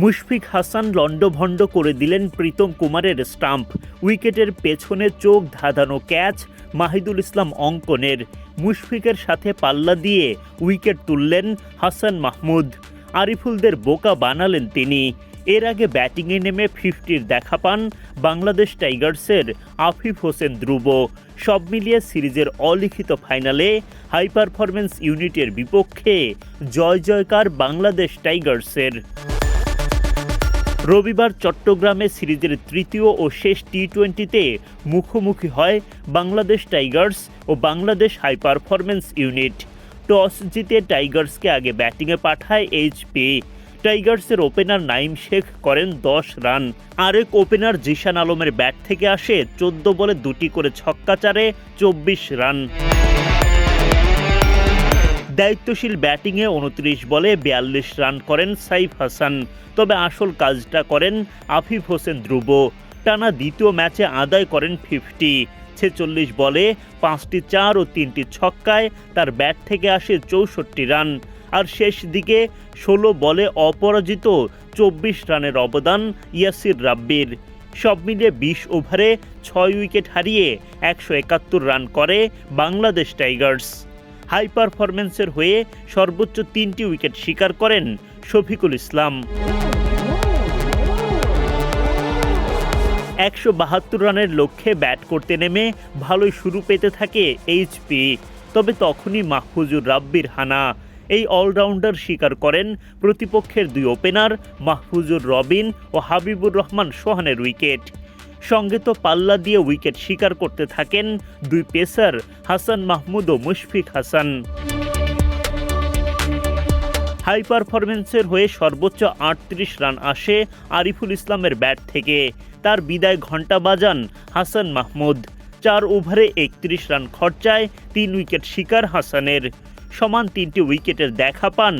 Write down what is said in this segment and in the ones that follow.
মুশফিক হাসান লণ্ডভণ্ড করে দিলেন প্রীতম কুমারের স্টাম্প। উইকেটের পেছনে চোখ ধাঁধানো ক্যাচ মাহিদুল ইসলাম অঙ্কনের। মুশফিকের সাথে পাল্লা দিয়ে উইকেট তুললেন হাসান মাহমুদ। আরিফুলদের বোকা বানালেন তিনি। এর আগে ব্যাটিংয়ে নেমে ফিফটির দেখা পান বাংলাদেশ টাইগার্সের আফিফ হোসেন ধ্রুব। সব মিলিয়ে সিরিজের অলিখিত ফাইনালে হাই পারফরমেন্স ইউনিটের বিপক্ষে জয় জয়কার বাংলাদেশ টাইগার্সের। রবিবার চট্টগ্রামে সিরিজের তৃতীয় ও শেষ টি টোয়েন্টিতে মুখোমুখি হয় বাংলাদেশ টাইগার্স ও Bangladesh high performance unit. Toss জিতে টাইগার্সকে আগে ব্যাটিংয়ে পাঠায় এইচপি টাইগার্সের ওপেনার নাইম শেখ করেন দশ রান। আরেক ওপেনার জিশান আলমের ব্যাট থেকে আসে চোদ্দ বলে দুটি করে ছক্কা চারে চব্বিশ রান। দায়িত্বশীল ব্যাটিংয়ে উনত্রিশ বলে বিয়াল্লিশ রান করেন সাইফ হাসান। তবে আসল কাজটা করেন আফিফ হোসেন ধ্রুব। টানা দ্বিতীয় ম্যাচে আদায় করেন ফিফটি। ছেচল্লিশ বলে পাঁচটি চার ও তিনটি ছক্কায় তার ব্যাট থেকে আসে চৌষট্টি রান। আর শেষ দিকে ষোলো বলে অপরাজিত চব্বিশ রানের অবদান ইয়াসির রাব্বির। সব মিলিয়ে বিশ ওভারে ছয় উইকেট হারিয়ে একশো একাত্তর রান করে বাংলাদেশ টাইগার্স। হাই পারফরমেন্সের হয়ে সর্বোচ্চ তিনটি উইকেট শিকার করেন শফিকুল ইসলাম। একশো বাহাত্তর রানের লক্ষ্যে ব্যাট করতে নেমে ভালোই শুরু পেতে থাকে এইচপি, তবে তখনই মাহফুজুর রাব্বির হানা। এই অলরাউন্ডার স্বীকার করেন প্রতিপক্ষের দুই ওপেনার মাহফুজুর রবিন ও হাবিবুর রহমান সোহানের উইকেট। সঙ্গে তো পাল্লা দিয়ে উইকেট শিকার করতে থাকেন দুই পেসার, হাসান মাহমুদ ও মুশফিক হাসান। হাই পারফরমেন্সের হয়ে সর্বোচ্চ আটত্রিশ রান আসে আরিফুল ইসলামের ব্যাট থেকে। তার বিদায় ঘণ্টা বাজান হাসান মাহমুদ। চার ওভারে একত্রিশ রান খরচায় তিন উইকেট শিকার হাসানের। সমান তিনটি উইকেটের দেখা পান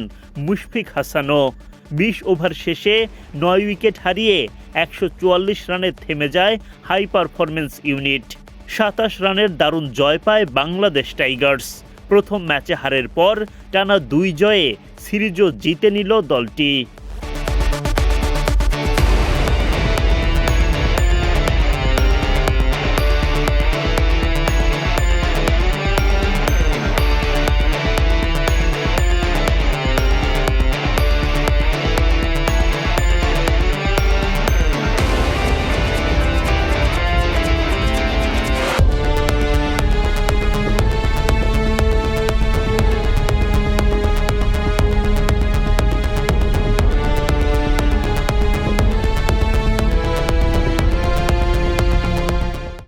মুশফিক হাসানও। বিশ ওভার শেষে নয় উইকেট হারিয়ে একশো চুয়াল্লিশ রানে থেমে যায় হাই পারফরমেন্স ইউনিট। সাতাশ রানের দারুণ জয় পায় বাংলাদেশ টাইগার্স। প্রথম ম্যাচে হারের পর টানা দুই জয়ে সিরিজও জিতে নিল দলটি।